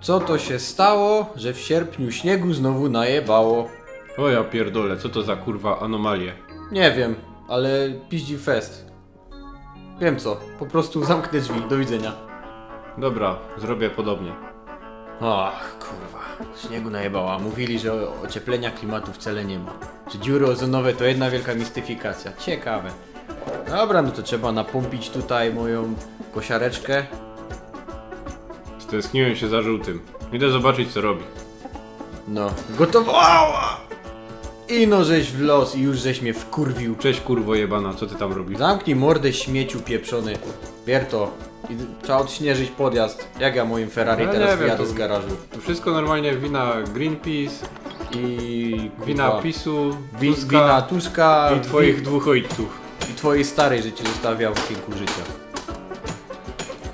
Co to się stało, że w sierpniu śniegu znowu najebało? O ja pierdolę, co to za kurwa anomalie? Nie wiem, ale piździ fest. Wiem co, po prostu zamknę drzwi, do widzenia. Dobra, zrobię podobnie. Ach, kurwa, śniegu najebała. Mówili, że ocieplenia klimatu wcale nie ma. Że dziury ozonowe to jedna wielka mistyfikacja. Ciekawe. Dobra, no to trzeba napompić tutaj moją kosiareczkę. Stęskniłem się za żółtym. Idę zobaczyć co robi. No, gotowo. Ała! I no żeś w los i już żeś mnie wkurwił. Cześć kurwo jebana, co ty tam robisz? Zamknij mordę śmieciu pieprzony. Bierto, i trzeba odśnieżyć podjazd. Jak ja moim Ferrari Ja teraz wiem, wyjadę to- z garażu. To wszystko normalnie wina Greenpeace, I... wina kurwa, PiSu, wi- Tuska Wina Tuska i twoich dwóch ojców. i twojej starej, że cię zostawiała w kilku życia.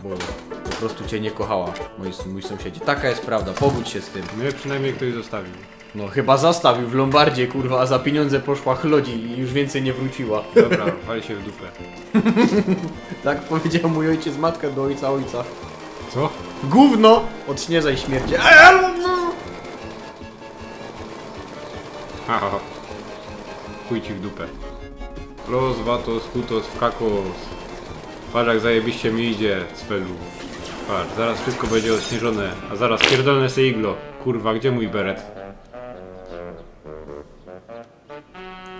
Bo po prostu cię nie kochała, mój, mój sąsiedzie. Taka jest prawda, pogódź się z tym. Mnie przynajmniej ktoś zostawił. No chyba zastawił w Lombardzie, kurwa, a za pieniądze poszła chlodzi i już więcej nie wróciła. Dobra, wal się w dupę. Tak powiedział mój ojciec, matka do ojca ojca. Co? Gówno! Odśnieżaj śmiercie. Haha. Chuj ci w dupę. Los, vatos, hutos, kakos. Patrz jak zajebiście mi idzie, Cfelu. Patrz, zaraz wszystko będzie odśnieżone, a zaraz pierdolne se iglo. Kurwa, gdzie mój beret?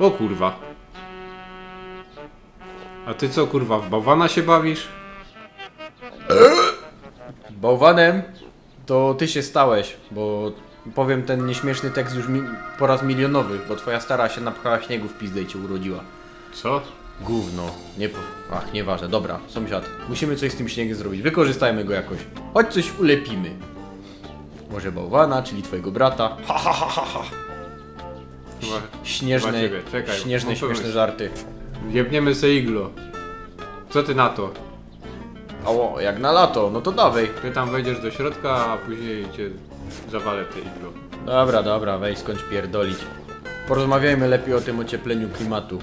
O kurwa. A ty co kurwa, w bałwana się bawisz? Bałwanem to ty się stałeś, bo powiem ten nieśmieszny tekst już mi po raz milionowy, bo twoja stara się napchała śniegu w pizdę i cię urodziła. Co? Gówno. Nie po... Ach, nieważne. Dobra, sąsiad. Musimy coś z tym śniegiem zrobić. Wykorzystajmy go jakoś. Chodź coś ulepimy. Może bałwana, czyli twojego brata. Ha, ha, ha, ha, ha. Chyba Śnieżne, Chyba ciebie. Czekaj, śnieżne, mam śmieszne pomysł. żarty. jebniemy se iglo. Co ty na to? O, jak na lato, no to dawaj. Ty tam wejdziesz do środka, a później cię zawalę te iglo. Dobra, dobra, weź skończ pierdolić. Porozmawiajmy lepiej o tym ociepleniu klimatu.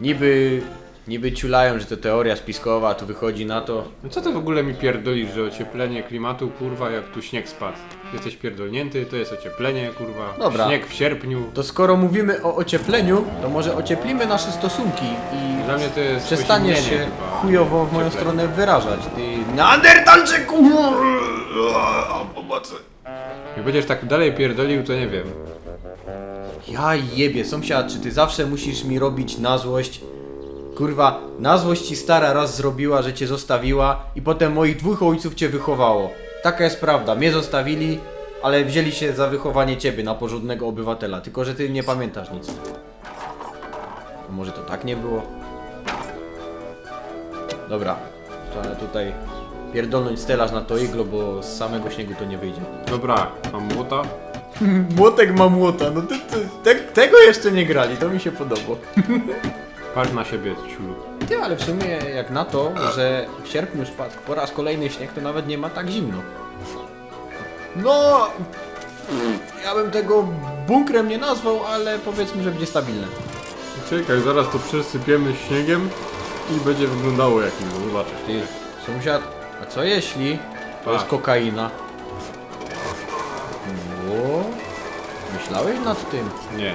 Niby, niby ciulają, że to teoria spiskowa, a tu wychodzi na to. No co ty w ogóle mi pierdolisz, że ocieplenie klimatu, kurwa, jak tu śnieg spadł? Jesteś pierdolnięty, to jest ocieplenie, kurwa. Dobra. Śnieg w sierpniu. To skoro mówimy o ociepleniu, to może ocieplimy nasze stosunki i Dla mnie to jest przestaniesz się chyba chujowo w moją stronę wyrażać. Ty Neandertalczyku! Pomocy. Jak będziesz tak dalej pierdolił, to nie wiem. Ja jebie, sąsiad, czy ty zawsze musisz mi robić na złość? Kurwa, na złość ci stara raz zrobiła, że cię zostawiła i potem moich dwóch ojców cię wychowało. Taka jest prawda, mnie zostawili, ale wzięli się za wychowanie ciebie na porządnego obywatela, tylko że ty nie pamiętasz nic. A może to tak nie było? Dobra, trzeba tutaj pierdolnąć stelaż na to iglo, bo z samego śniegu to nie wyjdzie. Dobra, mam młota. Młotek ma młota, no ty, ty, te, tego jeszcze nie grali, to mi się podoba. Patrz na siebie, ciulu. Ty, ale w sumie jak na to, że w sierpniu spadł po raz kolejny śnieg, to nawet nie ma tak zimno. No, ja bym tego bunkrem nie nazwał, ale powiedzmy, że będzie stabilne. Czekaj, zaraz to przesypiemy śniegiem i będzie wyglądało jak iglo, zobaczysz. Ty, sąsiad, a co jeśli to jest Tak. kokaina? Myślałeś nad tym? Nie.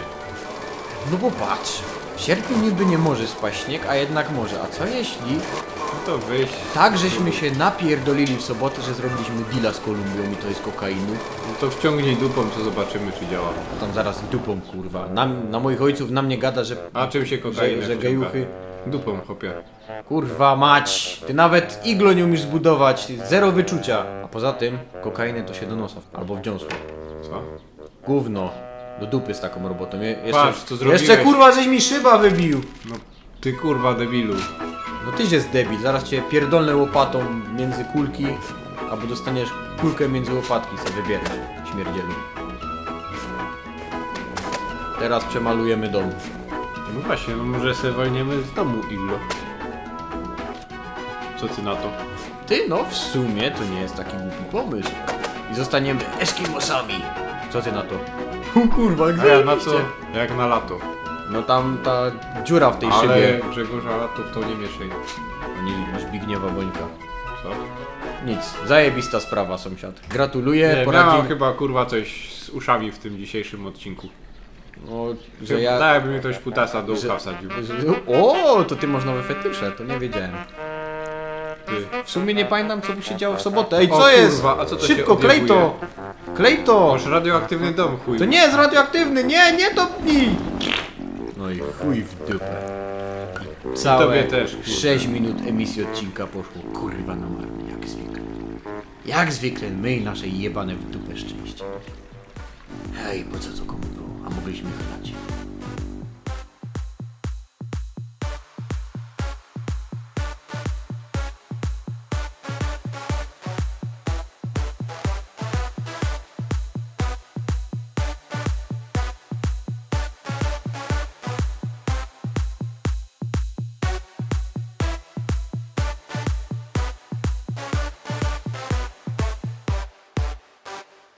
No bo patrz, w sierpniu niby nie może spaść śnieg, a jednak może. A co jeśli No to wyjść. tak żeśmy się napierdolili w sobotę, że zrobiliśmy deala z Kolumbią i to jest kokainu? No to wciągnij dupą, to zobaczymy, czy działa. A tam zaraz dupą, kurwa. Na, na moich ojców na mnie gada, że... A czym się kokaina Że, że wciąga? gejuchy... Dupą, chopie. Kurwa mać! Ty nawet iglo nie umiesz zbudować, zero wyczucia. A poza tym, kokainę to się do nosa, albo w dziąsło. Co? Gówno. Do dupy z taką robotą. Je, jeszcze, Patrz, co zrobiłeś. jeszcze kurwa, żeś mi szyba wybił! No ty kurwa debilu. No tyś jest debil, zaraz cię pierdolnę łopatą między kulki, albo dostaniesz kulkę między łopatki, sobie wybierz, śmierdzielu. Teraz przemalujemy dom. No właśnie, no może sobie walniemy z domu iglo. Co ty na to? Ty, no w sumie to nie jest taki głupi pomysł. I zostaniemy Eskimosami. Co ty na to? O kurwa, A ja na co? Jak na lato. No tam ta dziura w tej Ale szybie. Grzegorza lato w to nie mieszaj. Oni Zbigniewa Bońka. Co? nic, zajebista sprawa sąsiad. Gratuluję, Nie, miałem chyba kurwa coś z uszami w tym dzisiejszym odcinku. O, Że że ja... Daj, by mi ktoś kutasa do że- ucha wsadził. że- O, to ty masz nowe fetysze, to nie wiedziałem. W sumie nie pamiętam co tu się działo w sobotę. Ej, O co jest? kurwa, a co to się Szybko, klej to! Klej to! Masz radioaktywny dom, chuj. To nie jest radioaktywny, nie, nie topnij! No i chuj w dupę. Całe tobie też, kurwa. 6 minut emisji odcinka poszło kurwa na marne, jak zwykle. Jak zwykle my i nasze jebane w dupę szczęście. Hej, po co to komu było? A mogliśmy chlać.